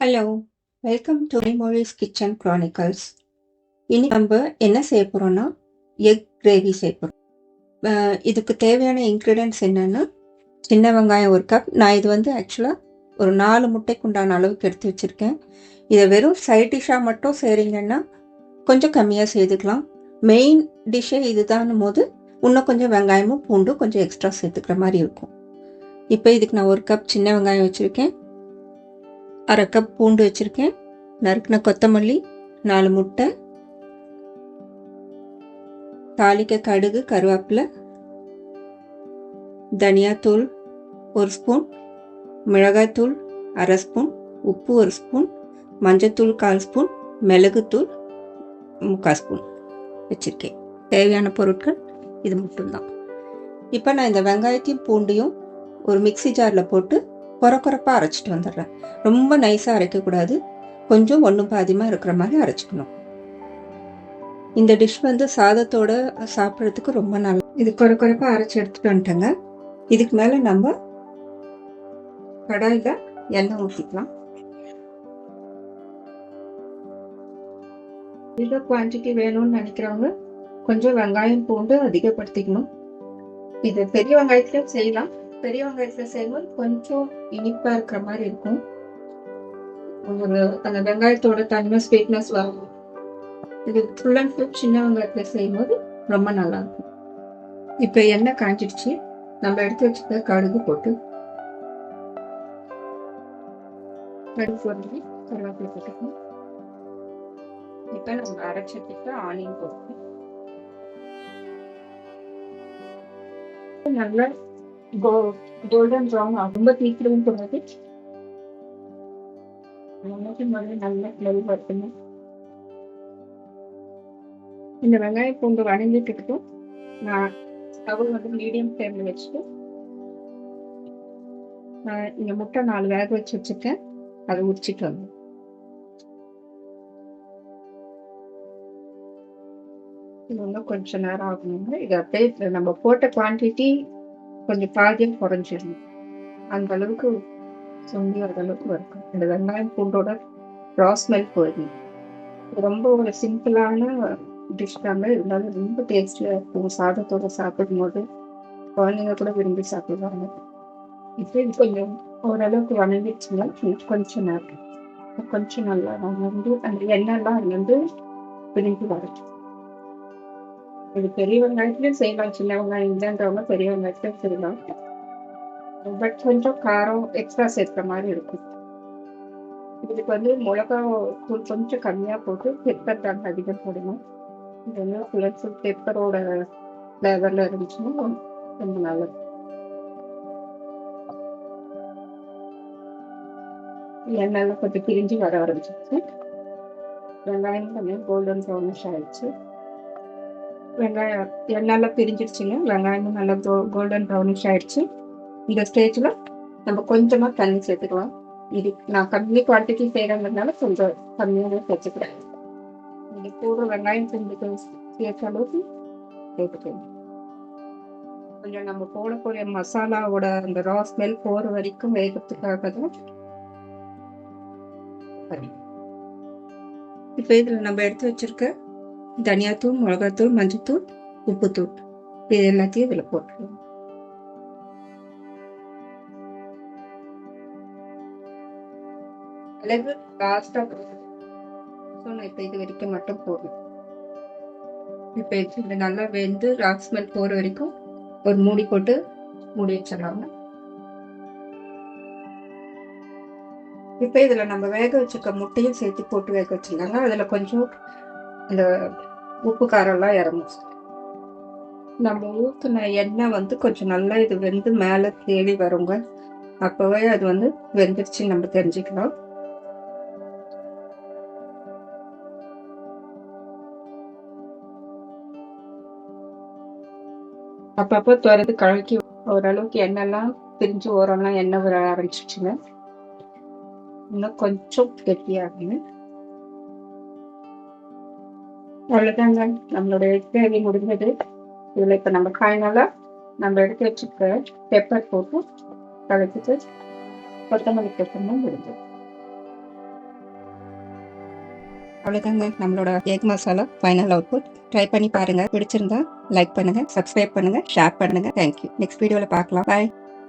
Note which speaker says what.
Speaker 1: Hello welcome to Mozhi's kitchen chronicles இனி நம்ம என்ன செய்ய போகிறோம்னா எக் கிரேவி செய்ய போகிறோம் இதுக்கு தேவையான இன்க்ரீடியன்ஸ் என்னென்னா சின்ன வெங்காயம் ஒரு கப் நான் இது வந்து ஆக்சுவலாக ஒரு நாலு முட்டைக்கு உண்டான அளவுக்கு எடுத்து வச்சுருக்கேன். இதை வெறும் சைட் டிஷ்ஷாக மட்டும் செய்கிறீங்கன்னா கொஞ்சம் கம்மியாக செய்துக்கலாம். மெயின் டிஷ்ஷே இதுதான் போது இன்னும் கொஞ்சம் வெங்காயமும் பூண்டும் கொஞ்சம் எக்ஸ்ட்ரா சேர்த்துக்கிற மாதிரி இருக்கும். இப்போ இதுக்கு நான் ஒரு கப் சின்ன வெங்காயம் வச்சுருக்கேன். அரை கப் பூண்டு வச்சுருக்கேன். நறுக்கின கொத்தமல்லி நாலு முட்டை தாளிக்க கடுகு கருவேப்பிலை தனியாத்தூள் ஒரு ஸ்பூன் மிளகாய்த்தூள் அரை ஸ்பூன் உப்பு ஒரு ஸ்பூன் மஞ்சத்தூள் கால் ஸ்பூன் மிளகுத்தூள் முக்கால் ஸ்பூன் வச்சுருக்கேன். தேவையான பொருட்கள் இது மட்டும்தான். இப்போ நான் இந்த வெங்காயத்தையும் பூண்டையும் ஒரு மிக்சி ஜாரில் போட்டு குறக்குறப்பாக அரைச்சிட்டு வந்துடுறேன். ரொம்ப நைஸாக அரைக்கக்கூடாது. கொஞ்சம் ஒன்றும் பாதியமாக இருக்கிற மாதிரி அரைச்சிக்கணும். இந்த டிஷ் வந்து சாதத்தோட சாப்பிட்றதுக்கு ரொம்ப நல்லா இது குறக்குறப்பாக அரைச்சி எடுத்துகிட்டு வந்துட்டேங்க. இதுக்கு மேலே நம்ம கடாயில் எண்ணெய் ஊற்றிக்கலாம் அதிக குவான்டிட்டி வேணும்னு நினைக்கிறவங்க கொஞ்சம் வெங்காயம் பூண்டு அதிகப்படுத்திக்கணும். இது பெரிய வெங்காயத்துலையும் செய்யலாம். பெரியவங்க வெங்காயத்தில் செய்யும்போது கொஞ்சம் இனிப்பாக இருக்கிற மாதிரி இருக்கும். ஒரு அந்த வெங்காயத்தோட தனிமை ஸ்வீட்னஸ் வரும் இது ஃபுல் அண்ட் ஃபுல் சின்ன இடத்துல செய்யும்போது ரொம்ப நல்லா இருக்கும். இப்போ எண்ணெய் காஞ்சிடுச்சு. நம்ம எடுத்து வச்சுக்க கடுகு போட்டு கடுகு போட்டு கருவேப்பிலை போட்டுக்கணும். இப்போ நம்ம அரைச்சதுக்கு ஆனியன் போட்டுக்கணும். நல்லா கோல்டன் ப்ரௌன் ரொம்ப தீக்கிரவும் கூடாது நல்ல ஸ்மெல் வரணும் இந்த வெங்காய பூண்டு வணங்கிட்டு நான் ஸ்டவ் வந்து மீடியம் ஃப்ளேம்ல வச்சுட்டு நான் இங்க முட்டை நாலு வேக வச்சு வச்சிருக்கேன். அதை உரிச்சிட்டு வந்தேன் இது வந்து கொஞ்சம் நேரம் ஆகணுங்க இது அப்படியே நம்ம போட்ட குவான்டிட்டி கொஞ்சம் பாதியம் குறைஞ்சிடும் அந்த அளவுக்கு சுண்டி வர அளவுக்கு இருக்கும் இந்த வெங்காயம் பூண்டோட ராஸ் ஸ்மெல் போயிடணும் ரொம்ப ஒரு சிம்பிளான டிஷ் தாங்க இருந்தாலும் ரொம்ப டேஸ்டியாக இருக்கும். சாதத்தோட சாப்பிடும் போது குழந்தைங்க கூட விரும்பி சாப்பிடுவாங்க. இப்போ இது கொஞ்சம் ஓரளவுக்கு வணங்கிடுச்சுன்னா கொஞ்சம் நேரம் கொஞ்சம் நல்லா வந்து அந்த எண்ணெய்லாம் வந்து விரும்பி வரட்டும் இது பெரிய செய்யலாம் சின்னவங்க இல்லைன்றவங்க பெரிய செய்யலாம் பட் கொஞ்சம் காரம் எக்ஸ்ட்ரா சேர்க்கிற மாதிரி இருக்கும். இதுக்கு வந்து மிளகா தூள் கொஞ்சம் கம்மியாக போட்டு பெப்பர் தாங்க அதிகம் போடணும். இது வந்து ஃபுல் ஃபுல் பெப்பரோட ஃப்ளேவரில் இருந்துச்சுன்னா ரொம்ப நல்லது. எண்ணெய்லாம் கொஞ்சம் பிரிஞ்சு வர ஆரம்பிச்சிருச்சு. வெங்காயம் கொஞ்சம் கோல்டன் ப்ரௌனிஷ் ஆயிடுச்சு. வெங்காயம் எண்ணெயெல்லாம் பிரிஞ்சிருச்சுங்க. வெங்காயமும் நல்லா கோல்டன் ப்ரௌனிஷ் ஆயிடுச்சு. இந்த ஸ்டேஜில் நம்ம கொஞ்சமாக தண்ணி சேர்த்துக்கலாம். இது நான் கம்மி குவான்டிட்டி செய்கிறதுனால கொஞ்சம் கம்மியாக சேர்த்துக்கிறேன். நீங்கள் கூட வெங்காயம் செஞ்சுட்டு சேர்த்த அளவுக்கு சேர்த்துக்கணும் கொஞ்சம் நம்ம போடக்கூடிய மசாலாவோட அந்த ரா ஸ்மெல் போகிற வரைக்கும் வேகிறதுக்காக தான் இப்போ இதில் நம்ம எடுத்து வச்சிருக்க தனியாத்தூள் மிளகாத்தூள் மஞ்சத்தூள் உப்புத்தூள். இது எல்லாத்தையும் இதில் போட்டுருவோம். அளவு லாஸ்ட்டாக ஸோ நான் இப்போ இது வரைக்கும் மட்டும் போடுவேன் இப்போ இது நல்லா வெந்து ராக் ஸ்மெல் போகிற வரைக்கும் ஒரு மூடி போட்டு மூடி வச்சிடலாங்க. இப்போ இதில் நம்ம வேக வச்சிருக்க முட்டையும் சேர்த்து போட்டு வேக வச்சிருந்தாங்க அதில் கொஞ்சம் இந்த உப்பு காரம்லாம் இறங்குச்சு. நம்ம ஊற்றின எண்ணெய் வந்து கொஞ்சம் நல்லா இது வெந்து மேலே தேடி வருங்க. அப்போவே அது வந்து வெந்துருச்சு நம்ம தெரிஞ்சுக்கலாம் அப்பப்போ துறந்து கழக்கி ஓரளவுக்கு எண்ணெய்லாம் பிரிஞ்சு ஓரம்லாம் எண்ணெய் வர ஆரம்பிச்சிச்சுங்க இன்னும் கொஞ்சம் கெட்டியாகுங்க அவ்வளோதாங்க நம்மளுடைய கிரேவி முடிஞ்சது இதில் இப்போ நம்ம ஃபைனலாக நம்ம எடுத்து வச்சுக்க பெப்பர் போட்டு கலக்கிட்டு கொத்தமல்லி பெப்பர்னா முடிஞ்சது அவ்வளோதாங்க நம்மளோட egg masala final output try பண்ணி பாருங்க. பிடிச்சிருந்தா லைக் பண்ணுங்க சப்ஸ்கிரைப் பண்ணுங்க ஷேர் பண்ணுங்க. தேங்க்யூ நெக்ஸ்ட் வீடியோவில் பார்க்கலாம். பாய்